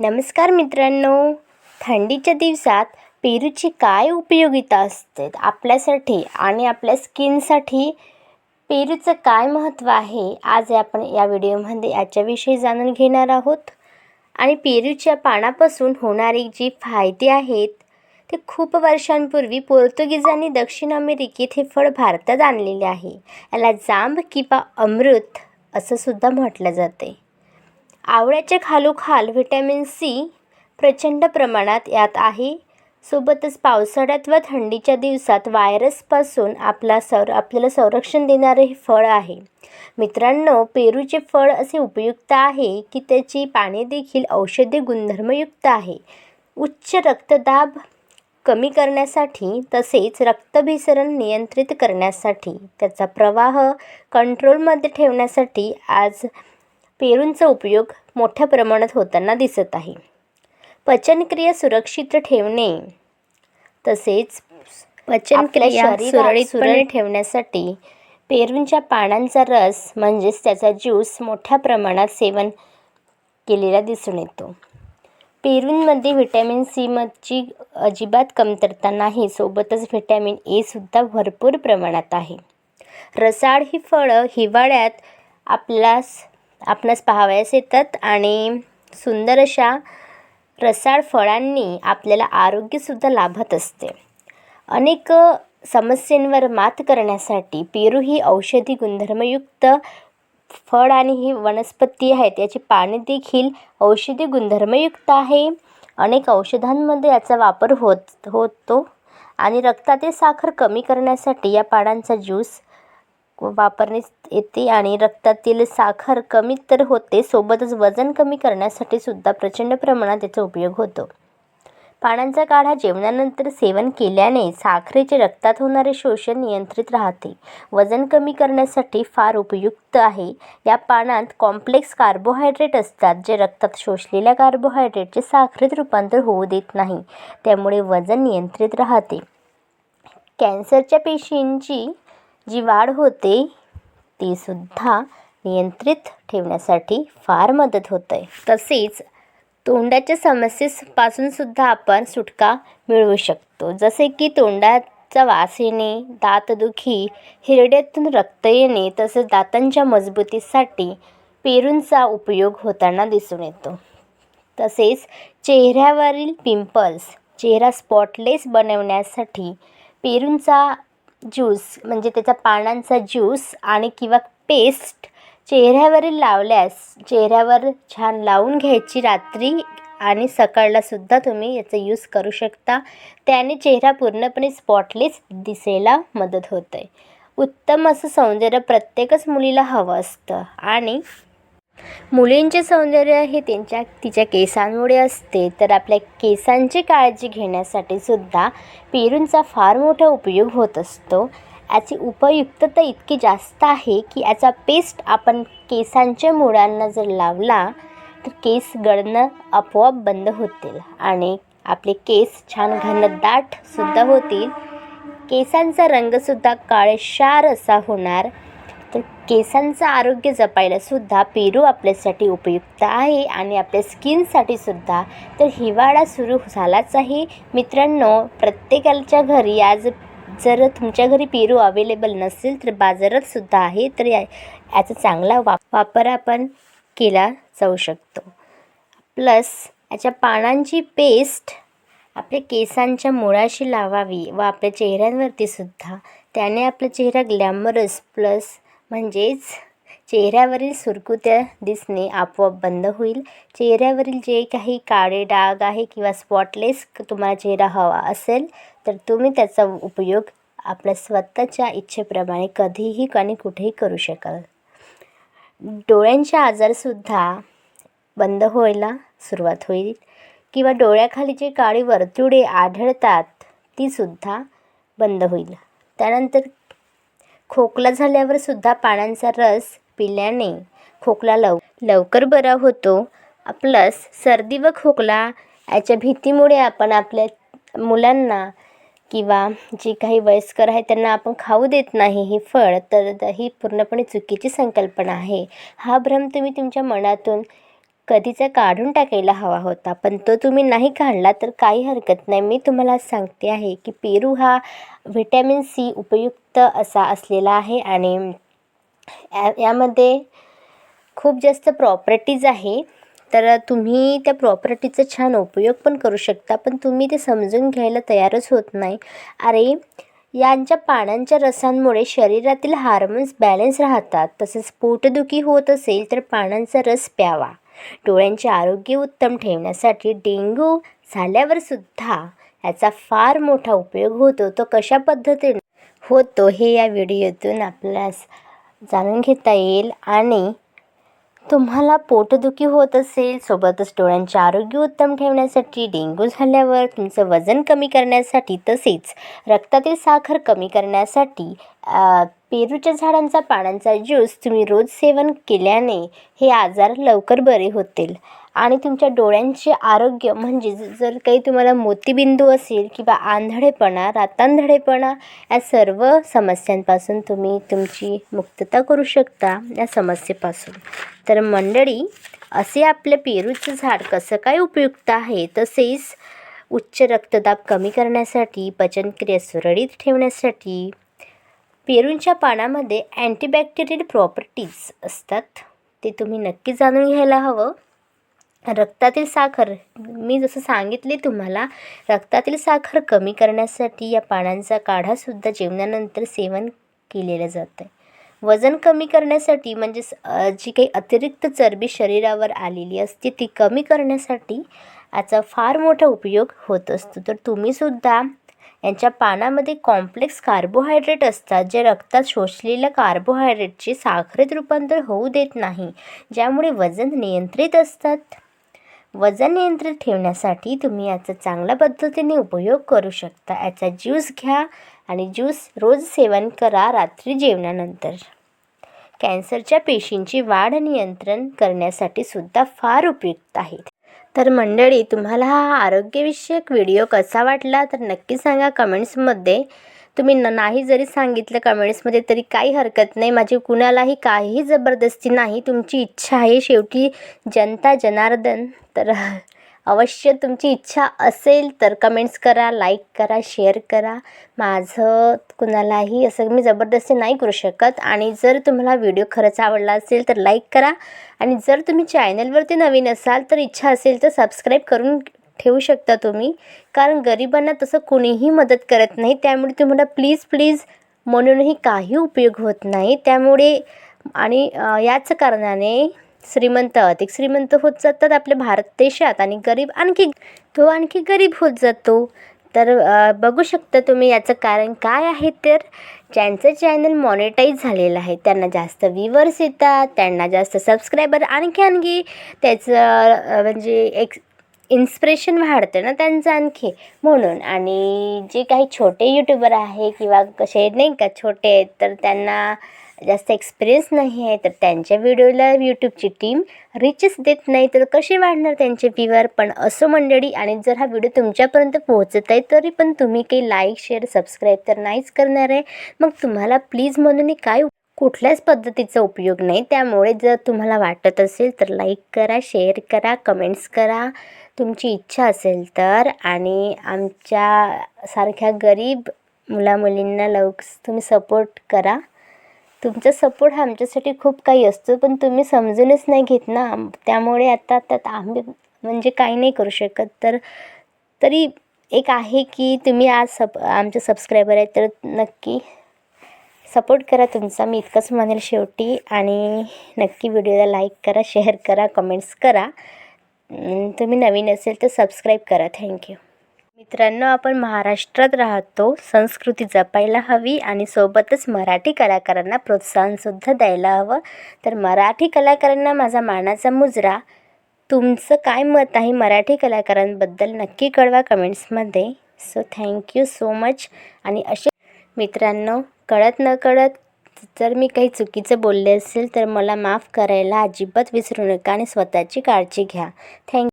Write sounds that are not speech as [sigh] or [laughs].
नमस्कार मित्रांनो. थंडीच्या दिवसात पेरूची काय उपयोगिता असते आपल्यासाठी आणि आपल्या स्किनसाठी पेरूचं काय महत्त्व आहे आज आपण या व्हिडिओमध्ये याच्याविषयी जाणून घेणार आहोत. आणि पेरूच्या पानापासून होणारी जी फायदे आहेत ते खूप वर्षांपूर्वी पोर्तुगीजांनी दक्षिण अमेरिकेत हे फळ भारतात आणलेले आहे. याला जांब किंवा अमृत असं सुद्धा म्हटलं जाते. आवळ्याच्या खालोखाल व्हिटॅमिन सी प्रचंड प्रमाणात यात आहे. सोबतच पावसाळ्यात व थंडीच्या दिवसात व्हायरसपासून आपला सर आपल्याला संरक्षण देणारे हे फळ आहे. मित्रांनो पेरूचे फळ असे उपयुक्त आहे की त्याची पाने देखील औषधी गुणधर्मयुक्त आहे. उच्च रक्तदाब कमी करण्यासाठी तसेच रक्तभिसरण नियंत्रित करण्यासाठी त्याचा प्रवाह कंट्रोलमध्ये ठेवण्यासाठी आज पेरूंचा उपयोग मोठ्या प्रमाणात होताना दिसत आहे. पचनक्रिया सुरक्षित ठेवणे. तसेच पचनक्रिया सुरळीतपणे ठेवण्यासाठी पेरूंच्या पानांचा रस म्हणजेच त्याचा ज्यूस मोठ्या प्रमाणात सेवन केलेला दिसून येतो. पेरूंमध्ये व्हिटॅमिन सी मधची अजिबात कमतरता नाही सोबतच व्हिटॅमिन ए सुद्धा भरपूर प्रमाणात आहे. रसाळ ही फळं हिवाळ्यात आपल्यास आपणास पाहावयास येतात आणि सुंदर अशा रसाळ फळांनी आपल्याला आरोग्यसुद्धा लाभत असते. अनेक समस्येंवर मात करण्यासाठी पेरू ही औषधी गुणधर्मयुक्त फळ आणि ही वनस्पती आहेत. याची पाने देखील औषधी गुणधर्मयुक्त आहे. अनेक औषधांमध्ये याचा वापर होत होतो आणि रक्तातील साखर कमी करण्यासाठी या पानांचा ज्यूस वापरण्यात येते आणि रक्तातील साखर कमी तर होते सोबतच वजन कमी करण्यासाठी सुद्धा प्रचंड प्रमाणात त्याचा उपयोग होतो. पानांचा काढा जेवणानंतर सेवन केल्याने साखरेचे रक्तात होणारे शोषण नियंत्रित राहते. वजन कमी करण्यासाठी फार उपयुक्त आहे. या पानात कॉम्प्लेक्स कार्बोहायड्रेट असतात जे रक्तात शोषलेल्या कार्बोहायड्रेटचे साखरेत रूपांतर होऊ देत नाही त्यामुळे वजन नियंत्रित राहते. कॅन्सरच्या पेशींची जी वाढ होते ती सुद्धा नियंत्रित ठेवण्यासाठी फार मदत होते. तसेच तोंडाच्या समस्येपासून सुद्धा आपण सुटका मिळवू शकतो. जसे की तोंडाचा वास येणे दातदुखी हिरड्यातून रक्त येणे तसेच दातांच्या मजबूतीसाठी पेरूंचा उपयोग होताना दिसून येतो. तसेच चेहऱ्यावरील पिंपल्स चेहरा स्पॉटलेस बनवण्यासाठी पेरूंचा ज्यूस म्हणजे त्याचा पानांचा ज्यूस आणि किंवा पेस्ट चेहऱ्यावरील लावल्यास चेहऱ्यावर छान लावून घ्यायची रात्री आणि सकाळलासुद्धा तुम्ही याचा यूज करू शकता. त्याने चेहरा पूर्णपणे स्पॉटलेस दिसायला मदत होते. उत्तम असं सौंदर्य प्रत्येकच मुलीला हवं असतं आणि मुलींचे सौंदर्य हे त्यांच्या तिच्या केसांमुळे असते. तर आपल्या केसांची काळजी घेण्यासाठी सुद्धा पेरूंचा फार मोठा उपयोग होत असतो. याची उपयुक्तता इतकी जास्त आहे की याचा पेस्ट आपण केसांच्या मुळांना जर लावला तर केस गळणं आपोआप बंद होतील आणि आपले केस छान घनदाटसुद्धा होतील. केसांचा रंगसुद्धा काळेशार असा होणार. तर केसांचं आरोग्य जपायलासुद्धा पेरू आपल्यासाठी उपयुक्त आहे आणि आपल्या स्किनसाठी सुद्धा. तर हिवाळा सुरू झालाच आहे. मित्रांनो प्रत्येकाच्या घरी आज जर तुमच्या घरी पेरू अवेलेबल नसेल तर बाजारात सुद्धा आहे तर या याचा चांगला वा वापर आपण केला जाऊ शकतो. प्लस याच्या पानांची पेस्ट आपल्या केसांच्या मुळाशी लावावी व आपल्या चेहऱ्यांवरती सुद्धा. त्याने आपला चेहरा ग्लॅमरस प्लस म्हणजेच चेहऱ्यावरील सुरकुत्या दिसणे आपोआप बंद होईल. चेहऱ्यावरील जे काही काळे डाग आहे किंवा स्पॉटलेस तुम्हाला चेहरा हवा असेल तर तुम्ही त्याचा उपयोग आपल्या स्वतःच्या इच्छेप्रमाणे कधीही आणि कुठेही करू शकाल. डोळ्यांचे आजारसुद्धा बंद व्हायला सुरुवात होईल किंवा डोळ्याखाली जे काळी वर्तुळे आढळतात तीसुद्धा बंद होईल. त्यानंतर खोकला झाल्यावर सुद्धा पानांचा रस पिल्याने खोकला लव लवकर बरा होतो. प्लस सर्दी व खोकला याच्या भीतीमुळे आपण आपल्या मुलांना किंवा जे काही वयस्कर आहे त्यांना आपण खाऊ देत नाही हे फळ तर ही पूर्णपणे चुकीची संकल्पना आहे. हा भ्रम तुम्ही तुमच्या मनातून कधीचा काढून टाकायला हवा होता पण तो तुम्ही नाही काढला तर काही हरकत नाही. मी तुम्हाला सांगते आहे की पेरू हा व्हिटॅमिन सी उपयुक्त असा असलेला आहे आणि या यामध्ये खूप जास्त प्रॉपर्टीज आहे. तर तुम्ही त्या प्रॉपर्टीचा छान उपयोग पण करू शकता पण तुम्ही ते समजून घ्यायला तयारच होत नाही. अरे यांच्या पानांच्या रसांमुळे शरीरातील हार्मोन्स बॅलन्स राहतात. तसेच पोटदुखी होत असेल तर पानांचा रस प्यावा. डोळ्यांचे आरोग्य उत्तम ठेवण्यासाठी डेंग्यू झाल्यावर सुद्धा याचा फार मोठा उपयोग होतो. तो कशा पद्धतीने होतो हे या व्हिडिओतून आपल्यास जाणून घेता येईल. आणि तुम्हाला पोटदुखी होत असेल सोबतच डोळ्यांचे आरोग्य उत्तम ठेवण्यासाठी डेंग्यू झाल्यावर तुमचं वजन कमी करण्यासाठी तसेच रक्तातील साखर कमी करण्यासाठी पेरूच्या झाडांचा पानांचा ज्यूस तुम्ही रोज सेवन केल्याने हे आजार लवकर बरे होतील. आणि तुमच्या डोळ्यांचे आरोग्य म्हणजे जर काही तुम्हाला मोतीबिंदू असेल किंवा आंधळेपणा रातांधळेपणा या सर्व समस्यांपासून तुम्ही तुमची मुक्तता करू शकता या समस्येपासून. तर मंडळी असे आपले पेरूचं झाड कसं काय उपयुक्त आहे? तसेच उच्च रक्तदाब कमी करण्यासाठी पचनक्रिया सुरळीत ठेवण्यासाठी पेरूंच्या पानामध्ये अँटीबॅक्टेरियल प्रॉपर्टीज असतात ते तुम्ही नक्की जाणून घ्यायला हवं. रक्तातील साखर मी जसं सांगितले तुम्हाला रक्तातील साखर कमी करण्यासाठी या पानांचा काढासुद्धा जेवणानंतर सेवन केलेलं जातं आहे वजन कमी करण्यासाठी म्हणजेच जी काही अतिरिक्त चरबी शरीरावर आलेली असते ती कमी करण्यासाठी याचा फार मोठा उपयोग होत असतो. तर तुम्हीसुद्धा यांच्या पानामध्ये कॉम्प्लेक्स कार्बोहायड्रेट असतात जे रक्तात शोषलेल्या कार्बोहायड्रेटचे साखरेत रूपांतर होऊ देत नाही ज्यामुळे वजन नियंत्रित असतात. वजन नियंत्रित ठेवण्यासाठी तुम्ही याचा चांगल्या पद्धतीने उपयोग करू शकता. याचा ज्यूस घ्या आणि ज्यूस रोज सेवन करा रात्री जेवणानंतर. कॅन्सरच्या पेशींची वाढ नियंत्रण करण्यासाठी सुद्धा फार उपयुक्त आहेत तर मंडळी तुम्हाला हा आरोग्यविषयक व्हिडिओ कसा वाटला? तर नक्की सांगा कमेंट्समध्ये तुम्ही नाही जरी सांगितलं कमेंट्समध्ये तरी काही हरकत नाही. माझी कुणालाही काहीही जबरदस्ती नाही. तुमची इच्छा आहे. शेवटी जनता जनार्दन. तर [laughs] अवश्य तुमची इच्छा असेल तर कमेंट्स करा लाईक करा शेअर करा. माझं कुणालाही असं मी जबरदस्ती नाही करू शकत. आणि जर तुम्हाला व्हिडिओ खरंच आवडला असेल तर लाईक करा. आणि जर तुम्ही चॅनलवरती नवीन असाल तर इच्छा असेल तर सबस्क्राईब करून ठेवू शकता तुम्ही. कारण गरिबांना तसं कुणीही मदत करत नाही. त्यामुळे तुम्हाला प्लीज प्लीज म्हणूनही काही उपयोग होत नाही. त्यामुळे आणि याच कारणाने श्रीमंत अधिक श्रीमंत होत जातात आपल्या भारत देशात आणि गरीब आणखी तो आणखी गरीब होत जातो. तर बघू शकता तुम्ही याचं कारण काय आहे तर ज्यांचं चॅनल मॉनिटाईज झालेलं आहे त्यांना जास्त व्ह्यूवर्स येतात त्यांना जास्त सबस्क्रायबर आणखी आणखी त्याचं म्हणजे एक इन्स्पिरेशन वाढतं ना त्यांचं आणखी म्हणून. आणि जे काही छोटे यूट्यूबर आहे किंवा कसे नाही का छोटे आहेत तर त्यांना जास्त एक्सपिरियन्स नाही आहे तर त्यांच्या व्हिडिओला यूट्यूबची टीम रिचच देत नाही तर कसे वाढणार त्यांचे व्ह्यूवर पण असो मंडळी आणि जर हा व्हिडिओ तुमच्यापर्यंत पोहोचत आहे तरी पण तुम्ही काही लाईक शेअर सबस्क्राईब तर नाहीच करणार आहे. मग तुम्हाला प्लीज म्हणून काय कुठल्याच पद्धतीचा उपयोग नाही. त्यामुळे जर तुम्हाला वाटत असेल तर लाईक करा शेअर करा कमेंट्स करा. तुमची इच्छा असेल तर आणि आमच्या सारख्या गरीब मुलामुलींना लवक तुम्ही सपोर्ट करा. तुमचा सपोर्ट हा आमच्यासाठी खूप काही असतो पण तुम्ही समजूनच नाही घेत ना. त्यामुळे आता त्यात आम्ही म्हणजे काही नाही करू शकत. तर तरी एक आहे की तुम्ही आज सप आमचे सबस्क्रायबर आहेत तर नक्की सपोर्ट करा तुमचा. मी इतकंच म्हणेल शेवटी. आणि नक्की व्हिडिओला लाईक करा शेअर करा कमेंट्स करा. तुम्ही नवीन असेल तर सबस्क्राईब करा. थँक्यू मित्रांनो आपण महाराष्ट्रात राहतो. संस्कृती जपायला हवी आणि सोबतच मराठी कलाकारांना प्रोत्साहनसुद्धा द्यायला हवं. तर मराठी कलाकारांना माझा मानाचा मुजरा तुमचं काय मत आहे मराठी कलाकारांबद्दल नक्की कळवा कमेंट्समध्ये so thank you so much आणि असे मित्रांनो कळत न कळत जर मी काही चुकीचं बोलले असेल तर मला माफ करायला अजिबात विसरू नका आणि स्वतःची काळजी घ्या. थँक